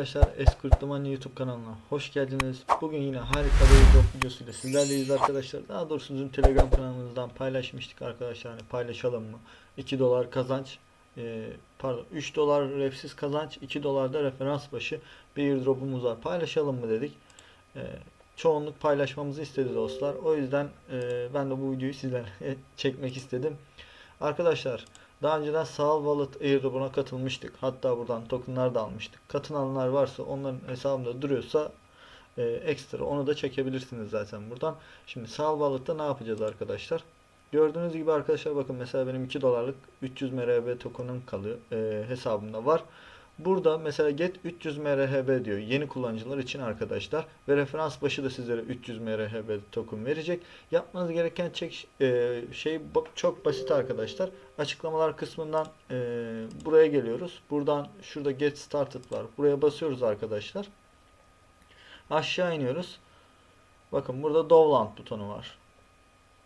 arkadaşlar Eskurt Duman YouTube kanalına hoş geldiniz. Bugün yine harika bir video videosuyla sizlerleyiz arkadaşlar. Daha doğrusu bizim Telegram kanalımızdan paylaşmıştık arkadaşlar. Hani paylaşalım mı? 2 dolar kazanç e, pardon 3 dolar refsiz kazanç 2 dolar da referans başı bir airdrop'umuz var. Paylaşalım mı dedik. E, çoğunluk paylaşmamızı istedi dostlar. O yüzden e, ben de bu videoyu sizlere çekmek istedim. Arkadaşlar daha önceden Sağ Wallet airdrop'una katılmıştık. Hatta buradan tokenlar da almıştık. Katılanlar varsa onların hesabında duruyorsa e, ekstra onu da çekebilirsiniz zaten buradan. Şimdi Sağ Wallet'ta ne yapacağız arkadaşlar? Gördüğünüz gibi arkadaşlar bakın mesela benim 2 dolarlık 300 MRB token'ım kalıyor e, hesabımda var. Burada mesela get 300 MRHB diyor yeni kullanıcılar için arkadaşlar ve referans başı da sizlere 300 MRHB token verecek. Yapmanız gereken çek, e, şey çok basit arkadaşlar. Açıklamalar kısmından e, buraya geliyoruz. Buradan şurada get started var. Buraya basıyoruz arkadaşlar. Aşağı iniyoruz. Bakın burada Dovland butonu var.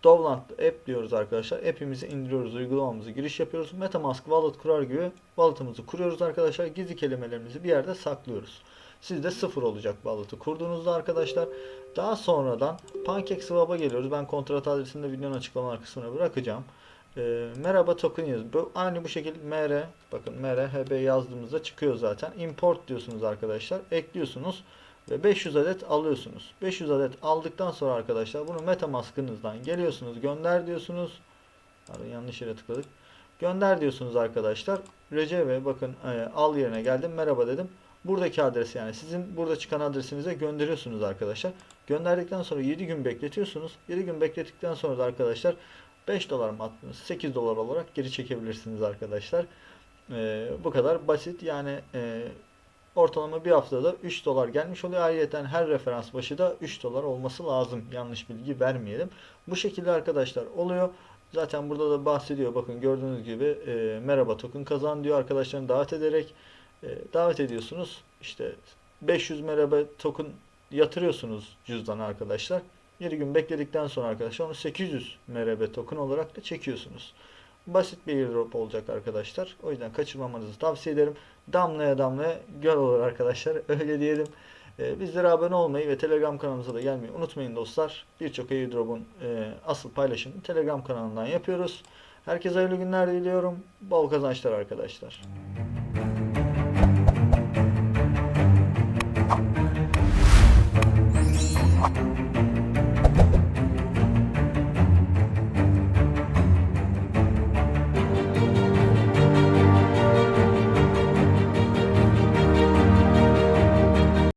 Dovland app diyoruz arkadaşlar. App'imizi indiriyoruz, uygulamamızı giriş yapıyoruz. Metamask wallet kurar gibi wallet'ımızı kuruyoruz arkadaşlar. Gizli kelimelerimizi bir yerde saklıyoruz. Sizde sıfır olacak wallet'ı kurduğunuzda arkadaşlar. Daha sonradan PancakeSwap'a geliyoruz. Ben kontrat adresini de videonun açıklamalar kısmına bırakacağım. Ee, merhaba token yazın. Bu, aynı bu şekilde mr bakın mr hb yazdığımızda çıkıyor zaten. Import diyorsunuz arkadaşlar. Ekliyorsunuz ve 500 adet alıyorsunuz. 500 adet aldıktan sonra arkadaşlar bunu MetaMask'ınızdan geliyorsunuz gönder diyorsunuz. Pardon, yanlış yere tıkladık. Gönder diyorsunuz arkadaşlar. Receve bakın e, al yerine geldim. Merhaba dedim. Buradaki adres yani sizin burada çıkan adresinize gönderiyorsunuz arkadaşlar. Gönderdikten sonra 7 gün bekletiyorsunuz. 7 gün beklettikten sonra da arkadaşlar 5 dolar mı attınız? 8 dolar olarak geri çekebilirsiniz arkadaşlar. E, bu kadar basit yani e, ortalama bir haftada 3 dolar gelmiş oluyor. Ayrıca her referans başı da 3 dolar olması lazım. Yanlış bilgi vermeyelim. Bu şekilde arkadaşlar oluyor. Zaten burada da bahsediyor. Bakın gördüğünüz gibi e, merhaba token kazan diyor arkadaşlarını davet ederek e, davet ediyorsunuz. İşte 500 merhaba token yatırıyorsunuz cüzdana arkadaşlar. 7 gün bekledikten sonra arkadaşlar onu 800 merhaba token olarak da çekiyorsunuz. Basit bir airdrop olacak arkadaşlar. O yüzden kaçırmamanızı tavsiye ederim. Damlaya damlaya göl olur arkadaşlar. Öyle diyelim. Ee, bizlere abone olmayı ve Telegram kanalımıza da gelmeyi unutmayın dostlar. Birçok airdrop'un e, asıl paylaşımını Telegram kanalından yapıyoruz. Herkese hayırlı günler diliyorum. Bol kazançlar arkadaşlar.